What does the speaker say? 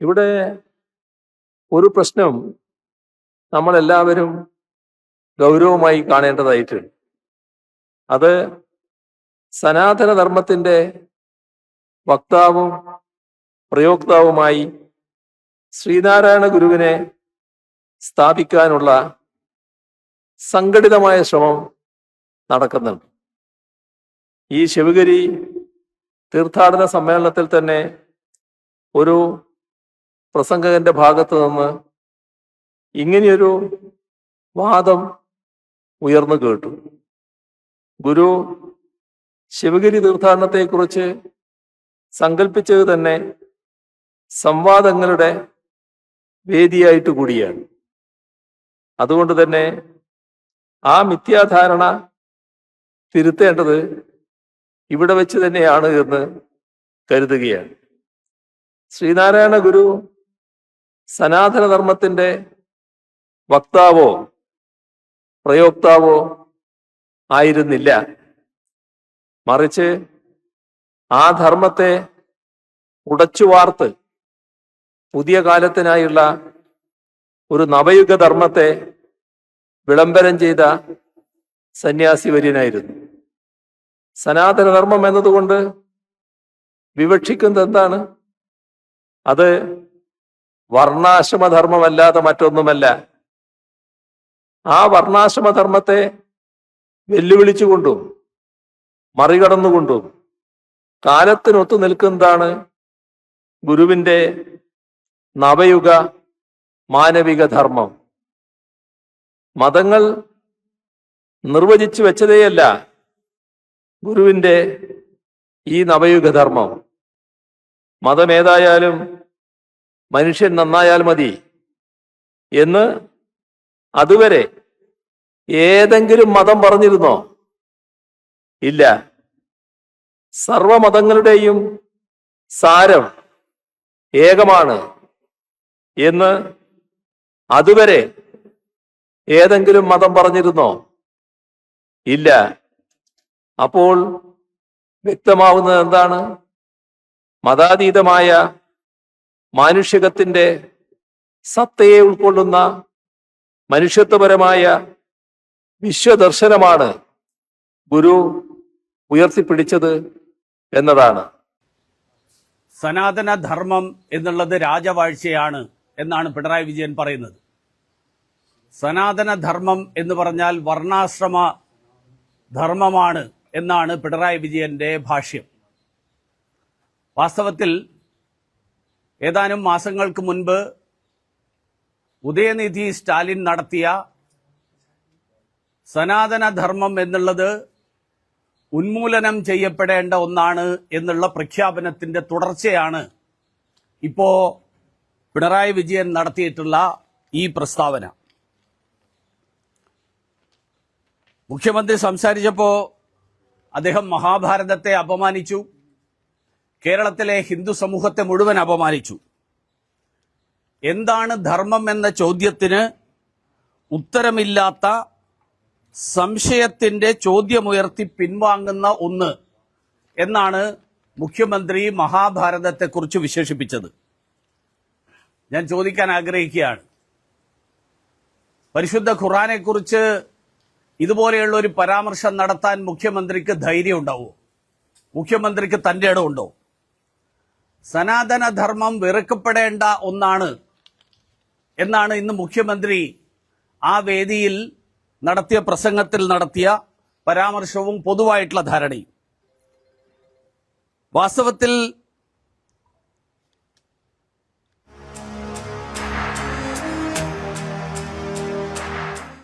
ഇവിടെ ഒരു പ്രശ്നം നമ്മളെല്ലാവരും ഗൗരവമായി കാണേണ്ടതായിട്ടുണ്ട്. അത് സനാതനധർമ്മത്തിന്റെ വക്താവും പ്രയോക്താവുമായി ശ്രീനാരായണ ഗുരുവിനെ സ്ഥാപിക്കാനുള്ള സംഘടിതമായ ശ്രമം നടക്കുന്നുണ്ട്. ഈ ശിവഗിരി തീർത്ഥാടന സമ്മേളനത്തിൽ തന്നെ ഒരു പ്രസംഗകന്റെ ഭാഗത്ത് നിന്ന് ഇങ്ങനെയൊരു വാദം ഉയർന്നു കേട്ടു. ഗുരു ശിവഗിരി തീർത്ഥാടനത്തെക്കുറിച്ച് സങ്കല്പിച്ചത് തന്നെ സംവാദങ്ങളുടെ വേദിയായിട്ട് കൂടിയാണ്. അതുകൊണ്ട് തന്നെ ആ മിഥ്യാധാരണ തിരുത്തേണ്ടത് ഇവിടെ വെച്ച് തന്നെയാണ് എന്ന് കരുതുകയാണ്. ശ്രീനാരായണ ഗുരു സനാതന ധർമ്മത്തിന്റെ വക്താവോ പ്രയോക്താവോ ആയിരുന്നില്ല. മറിച്ച് ആ ധർമ്മത്തെ ഉടച്ചു വാർത്ത് പുതിയ കാലത്തിനായുള്ള ഒരു നവയുഗ ധർമ്മത്തെ വിളംബരം ചെയ്ത സന്യാസി വര്യനായിരുന്നു സനാതന ധർമ്മം എന്നതുകൊണ്ട് വിവക്ഷിക്കുന്നത് എന്താണ് അത് വർണാശ്രമധർമ്മമല്ലാതെ മറ്റൊന്നുമല്ല. ആ വർണാശ്രമധർമ്മത്തെ വെല്ലുവിളിച്ചുകൊണ്ടും മറികടന്നുകൊണ്ടും കാലത്തിനൊത്തു നിൽക്കുന്നതാണ് ഗുരുവിന്റെ നവയുഗ മാനവിക ധർമ്മം മതങ്ങൾ നിർവചിച്ചു വെച്ചതേയല്ല ഗുരുവിന്റെ ഈ നവയുഗ ധർമ്മം മതമേതായാലും മനുഷ്യൻ നന്നായാൽ മതി എന്ന് അതുവരെ ഏതെങ്കിലും മതം പറഞ്ഞിരുന്നോ? ഇല്ല. സർവമതങ്ങളുടെയും സാരം ഏകമാണ് എന്ന് അതുവരെ ഏതെങ്കിലും മതം പറഞ്ഞിരുന്നോ? ഇല്ല. അപ്പോൾ വ്യക്തമാവുന്നത് എന്താണ്? മതാതീതമായ മാനുഷികത്തിന്റെ സത്തയെ ഉൾക്കൊള്ളുന്ന മനുഷ്യത്വപരമായ വിശ്വദർശനമാണ് ഗുരു ഉയർത്തിപ്പിടിച്ചത് എന്നതാണ്. സനാതന ധർമ്മം എന്നുള്ളത് രാജവാഴ്ചയാണ് എന്നാണ് പിണറായി വിജയൻ പറയുന്നത്. സനാതന ധർമ്മം എന്ന് പറഞ്ഞാൽ വർണാശ്രമ ധർമ്മമാണ് എന്നാണ് പിണറായി വിജയന്റെ ഭാഷ്യം. വാസ്തവത്തിൽ ഏതാനും മാസങ്ങൾക്ക് മുൻപ് ഉദയനിധി സ്റ്റാലിൻ നടത്തിയ സനാതനധർമ്മം എന്നുള്ളത് ഉന്മൂലനം ചെയ്യപ്പെടേണ്ട ഒന്നാണ് എന്നുള്ള പ്രഖ്യാപനത്തിന്റെ തുടർച്ചയാണ് ഇപ്പോ പിണറായി വിജയൻ നടത്തിയിട്ടുള്ള ഈ പ്രസ്താവന. മുഖ്യമന്ത്രി സംസാരിച്ചപ്പോ അദ്ദേഹം മഹാഭാരതത്തെ അപമാനിച്ചു. കേരളത്തിലെ ഹിന്ദു സമൂഹത്തെ മുഴുവൻ അപമാനിച്ചു. എന്താണ് ധർമ്മം എന്ന ചോദ്യത്തിന് ഉത്തരമില്ലാത്ത സംശയത്തിന്റെ ചോദ്യമുയർത്തി പിൻവാങ്ങുന്ന ഒന്ന് എന്നാണ് മുഖ്യമന്ത്രി മഹാഭാരതത്തെക്കുറിച്ച് വിശേഷിപ്പിച്ചത്. ഞാൻ ചോദിക്കാൻ ആഗ്രഹിക്കുകയാണ്. പരിശുദ്ധ ഖുറാനെക്കുറിച്ച് ഇതുപോലെയുള്ള ഒരു പരാമർശം നടത്താൻ മുഖ്യമന്ത്രിക്ക് ധൈര്യം ഉണ്ടാവുമോ മുഖ്യമന്ത്രിക്ക് തന്റെ ഇടമുണ്ടോ? സനാതനധർമ്മം വെറുക്കപ്പെടേണ്ട ഒന്നാണ് എന്നാണ് ഇന്ന് മുഖ്യമന്ത്രി ആ വേദിയിൽ നടത്തിയ പ്രസംഗത്തിൽ നടത്തിയ പരാമർശവും പൊതുവായിട്ടുള്ള ധാരണയും. വാസ്തവത്തിൽ